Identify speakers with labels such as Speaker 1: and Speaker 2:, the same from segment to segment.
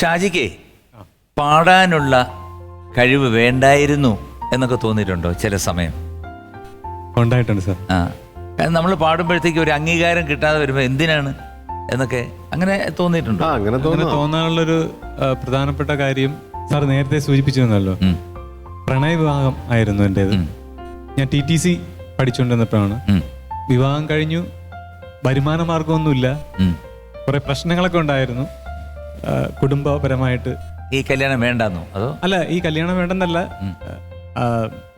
Speaker 1: ഷാജിക്ക് പാടാനുള്ള കഴിവ് വേണ്ടായിരുന്നു എന്നൊക്കെ തോന്നിയിട്ടുണ്ടോ ചില സമയം?
Speaker 2: ഉണ്ടായിട്ടുണ്ട് സാർ.
Speaker 1: ആ. കാരണം നമ്മൾ പാടുമ്പോഴത്തേക്ക് ഒരു അംഗീകാരം കിട്ടാതെ വരുമ്പോൾ എന്തിനാണ് എന്നൊക്കെ അങ്ങനെ തോന്നിയിട്ടുണ്ടോ?
Speaker 3: അങ്ങനെ
Speaker 2: തോന്നാനുള്ളൊരു പ്രധാനപ്പെട്ട കാര്യം സാർ നേരത്തെ സൂചിപ്പിച്ചിരുന്നല്ലോ.
Speaker 1: തന്നല്ലോ
Speaker 2: പ്രണയ വിവാഹം ആയിരുന്നു
Speaker 1: എന്റേത്
Speaker 2: ഞാൻ ടി ടി സി പഠിച്ചുകൊണ്ടിരുന്നപ്പോഴാണ്. വിവാഹം കഴിഞ്ഞു. വരുമാന മാർഗമൊന്നുമില്ല. കുറെ പ്രശ്നങ്ങളൊക്കെ ഉണ്ടായിരുന്നു. കുടുംബപരമായിട്ട്.
Speaker 1: ഈ കല്യാണം വേണ്ടെന്നോ? അതോ?
Speaker 2: അല്ല ഈ കല്യാണം വേണ്ടെന്നല്ല.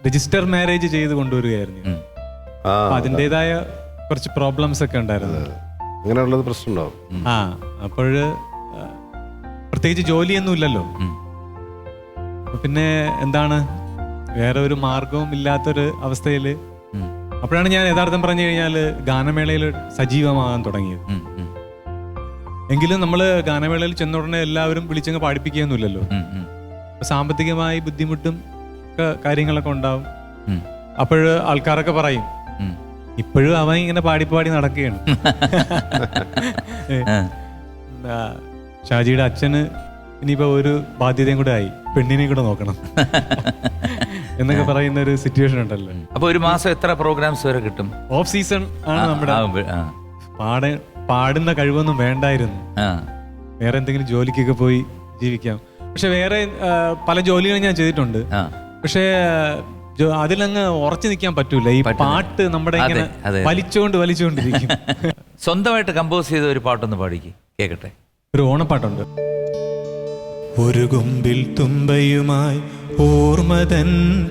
Speaker 2: രജിസ്റ്റർ മാരേജ് ചെയ്ത് കൊണ്ടുവരികയായിരുന്നു അതിന്റെതായ കുറച്ച് പ്രോബ്ലംസ് ഒക്കെ ഉണ്ടായിരുന്നു.
Speaker 3: അങ്ങനെയുള്ളത് പ്രശ്നമുണ്ടാവും.
Speaker 2: ആ അപ്പോഴ് പ്രത്യേകിച്ച് ജോലിയൊന്നും ഇല്ലല്ലോ. പിന്നെ എന്താണ്? വേറെ ഒരു മാർഗവും ഇല്ലാത്തൊരു അവസ്ഥയിൽ അപ്പോഴാണ് ഞാൻ യഥാർത്ഥം പറഞ്ഞു കഴിഞ്ഞാൽ ഗാനമേളയിൽ സജീവമാകാൻ തുടങ്ങിയത്. എങ്കിലും നമ്മൾ ഗാനമേളയിൽ ചെന്ന ഉടനെ എല്ലാവരും വിളിച്ചങ്ങ് പാടിപ്പിക്കുകയൊന്നുമില്ലല്ലോ. സാമ്പത്തികമായി ബുദ്ധിമുട്ടും ഒക്കെ കാര്യങ്ങളൊക്കെ ഉണ്ടാവും. അപ്പോഴ് ആൾക്കാരൊക്കെ പറയും ഇപ്പോഴും അവൻ ഇങ്ങനെ പാടി പാടി നടക്കുകയാണ്. ഷാജിയുടെ അച്ഛന് ഇനിയിപ്പോ ഒരു ബാധ്യതയും കൂടെ ആയി പെണ്ണിനെയും കൂടെ നോക്കണം. എന്നൊക്കെ പറയുന്ന ഒരു സിറ്റുവേഷൻ ഉണ്ടല്ലോ.
Speaker 1: അപ്പൊ ഒരു മാസം എത്ര പ്രോഗ്രാംസ് വരെ കിട്ടും?
Speaker 2: ഓഫ് സീസൺ ആണ് നമ്മുടെ
Speaker 1: പാടാൻ
Speaker 2: പാട പാടുന്ന കഴിവൊന്നും വേണ്ടായിരുന്നു.
Speaker 1: ആ,
Speaker 2: വേറെ എന്തെങ്കിലും ജോലിക്കൊക്കെ പോയി ജീവിക്കാം. പക്ഷെ വേറെ പല ജോലികളും ഞാൻ ചെയ്തിട്ടുണ്ട്.
Speaker 1: ആ.
Speaker 2: പക്ഷേ ജോ- അതിലങ്ങ് ഉറച്ചു നിൽക്കാൻ പറ്റൂല. ഈ പാട്ട് നമ്മുടെ ഇങ്ങനെ
Speaker 1: അതെ.
Speaker 2: വലിച്ചുകൊണ്ട് വലിച്ചുകൊണ്ടിരിക്കും
Speaker 1: സ്വന്തമായിട്ട് കമ്പോസ് ചെയ്ത ഒരു പാട്ടൊന്ന് പാടിക്ക്. കേക്കട്ടെ.
Speaker 2: ഒരു ഓണപ്പാട്ടുണ്ട്. ഒരു കൊമ്പിൽ തുമ്പയുമായി ഓർമ്മതൻ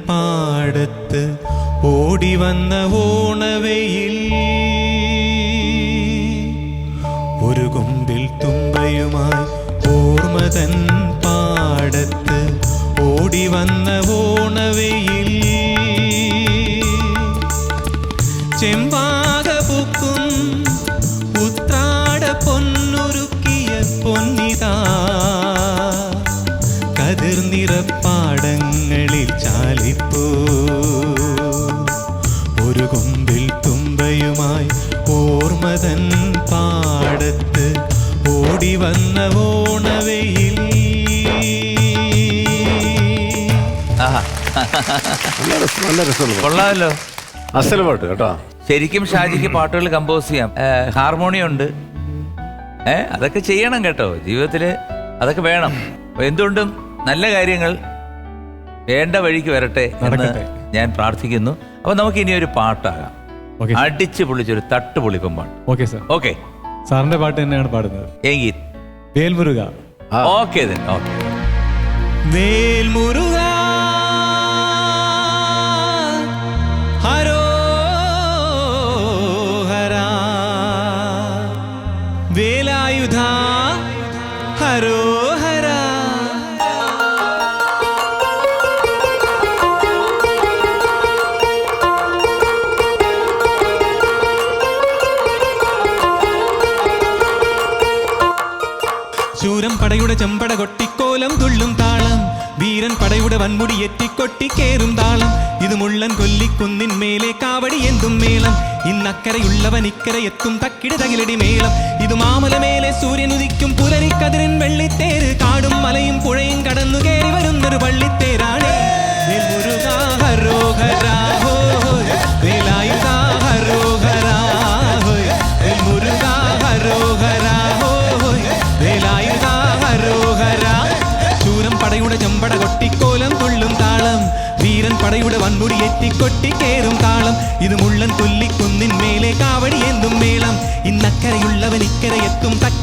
Speaker 2: പാടത്ത് ഓടി വന്ന ഓണവയിൽ കൊമ്പിൽ തുമ്പയുമായി ഓർമ്മതൻ പാടത്ത് ഓടി വന്ന ഓണവയിൽ
Speaker 3: നല്ല രസമുള്ള
Speaker 1: കൊള്ളാമല്ലോ.
Speaker 3: അസൽ പാട്ട് കേട്ടോ.
Speaker 1: ശരിക്കും ഷാജിക്ക് പാട്ടുകൾ കമ്പോസ് ചെയ്യാം. ഹാർമോണിയം ഉണ്ട് ഏ അതൊക്കെ ചെയ്യണം കേട്ടോ. ജീവിതത്തിൽ അതൊക്കെ വേണം. അപ്പൊ എന്തുകൊണ്ടും നല്ല കാര്യങ്ങൾ വേണ്ട വഴിക്ക് വരട്ടെ എന്ന്
Speaker 2: നടക്കട്ടെ.
Speaker 1: ഞാൻ പ്രാർത്ഥിക്കുന്നു. അപ്പൊ നമുക്ക് ഇനി ഒരു പാട്ടാകാം.
Speaker 2: ഓക്കെ
Speaker 1: അടിച്ച് പൊളിച്ചൊരു തട്ട് പൊളിക്കും പാട്ട്
Speaker 2: ഓക്കെ സാർ.
Speaker 1: ഓക്കെ.
Speaker 2: സാറിന്റെ പാട്ട് തന്നെയാണ് പാടുന്നത്.
Speaker 1: എങ്കിൽ
Speaker 2: വേൽമുരുക.
Speaker 1: Okay okay.
Speaker 2: വേൽമുരുക പടയുടെ ചെമ്പട കൊട്ടിക്കോലം തുള്ളും താളം. വീരൻ പടയുടെ വൻമുടി എത്തിക്കൊട്ടി കേറും താളം. ഇത് മുള്ളൻ കൊല്ലിക്കുന്നിൻ മേലെ കാവടി എന്തും മേളം. ഇന്നക്കരയുള്ളവൻ ഇക്കര എത്തും തക്കിട തകിലടി മേളം. ഇത് മാമല മേലെ സൂര്യൻ ഉദിക്കും പുലരിക്കതിരൻ വെള്ളിത്തേര് കാടും മലയും പുഴയും കടന്നു കയറി വരുന്നൊരു പള്ളിത്തേരാണ്. ഹരോഹരാ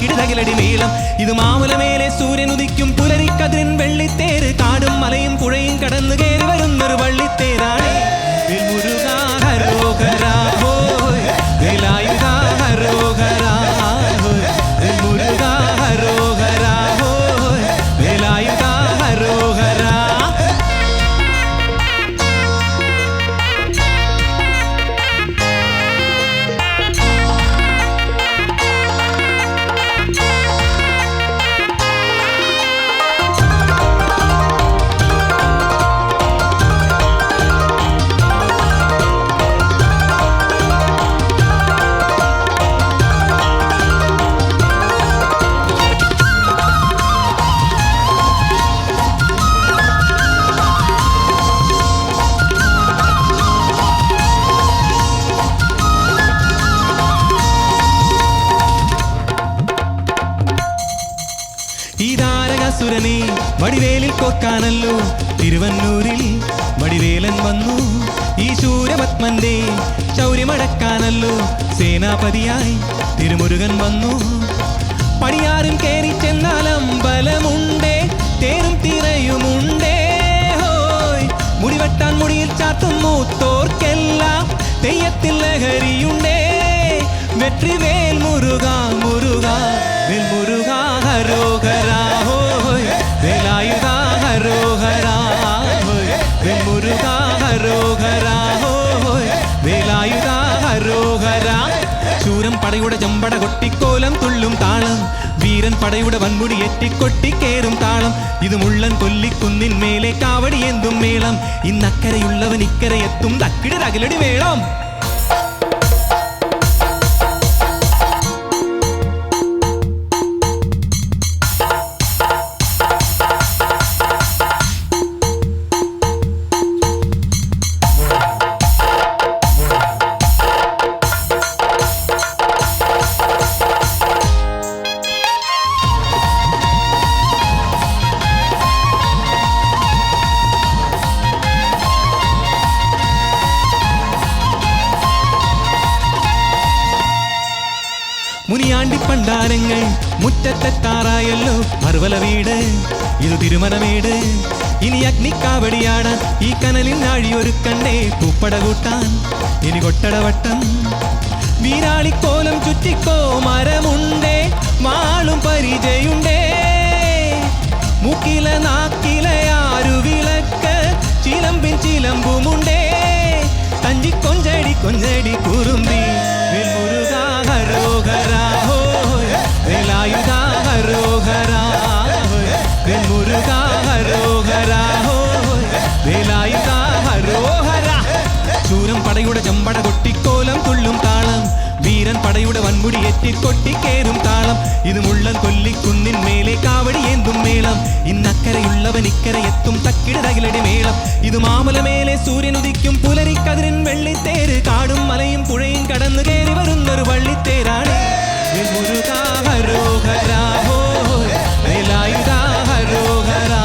Speaker 2: എത്തും നീളം ഇത് മാമല മേലെ സൂര്യൻ ഉദിക്കും പുലരിക്കതിരൻ വെള്ളിത്തേര്. കാടും മലയും പുഴയും കടന്നു കയറി വരുന്നൊരു വള്ളിത്തേരാണ്. വേൽമുരുകാ ഹരോഹരാ. ഈ താരകാസുരനെ വടിവേലിൽ കൊക്കാനല്ലോ. തിരുവന്നൂരിൽ വടിവേലൻ വന്നു. ഈ ശൂരപത്മന്റെ ശൗര്യമടക്കാനല്ലോ. സേനാപതിയായി തിരുമുരുകൻ വന്നു. പടിയാറും കയറി ചെന്നാൽ അമ്പലമുണ്ടേ. തേനും തിരയുമുണ്ടേ. ഹോയ്. മുടിവെട്ടാൻ മുടിയിൽ ചാത്തും മൂത്തോർക്കെല്ലാം. തെയ്യത്തിൽ ലഹരിയുണ്ടേ. വെற்றிവേൽ മുരുക മുരുക വേൽ മുരുക ഹരോഹരാ ഹോയ്. വേലായുധ ഹരോഹരാ ഹോയ്. വേൽ മുരുക ഹരോഹരാ ഹോയ്. വേലായുധ ഹരോഹരാ. ശൂരം പടയുടെ ചമ്പട കൊട്ടിക്കോലം തുള്ളും താളം. വീരൻ പടയുടെ വൻമുടി എറ്റിക്കൊട്ടിക്കേറും താളം. ഇത് മുള്ളൻ കൊല്ലിക്കുന്നിൻ മേലെ കാവടി എന്തും മേളം. ഇന്നക്കരയുള്ളവൻ ഇക്കരെ എത്തും തക്കിടി തകിലടി വേളം മുനിയാണ്ടി പണ്ടാരങ്ങൾ മുറ്റത്തെ താറായല്ലോ മറുവല വീട് ഇത് തിരുമനമേട് ഇനി അഗ്നിക്കാവടിയാണ് ഈ കനലിൽ നാഴിയൊരുക്കണ്ടേ പൂപ്പട കൂട്ടാൻ ഇനി കൊട്ടടവട്ടം. വീരാളിക്കോലം ചുറ്റിക്കോ മരമുണ്ടേ വാളും പരിചയുണ്ടേ. മുക്കില നാക്കില ആരു വിളക്ക് ചിലമ്പിൻ ചിലമ്പുമുണ്ടേ. തഞ്ചി കൊഞ്ചടി കൊഞ്ചടി കുറുമ്പി കുടിയേറ്റി കൊട്ടിക്കേറും താളം. ഇത് മുള്ളൻ കൊല്ലിക്കുന്നിൻ മേലെ കാവടി ഏന്തും മേളം. ഇന്നക്കരയുള്ളവൻ ഇക്കരയെത്തും തക്കിടതകിലടി മേളം. ഇത് മാമല മേലെ സൂര്യനുദിക്കും പുലരിക്കതിരിൻ വെള്ളിത്തേര് കാടും മലയും പുഴയും കടന്നു കയറി വരുന്നൊരു വള്ളിത്തേരാണ്. മുരുകാഹരോഹരാഹോ ഹരോഹരാ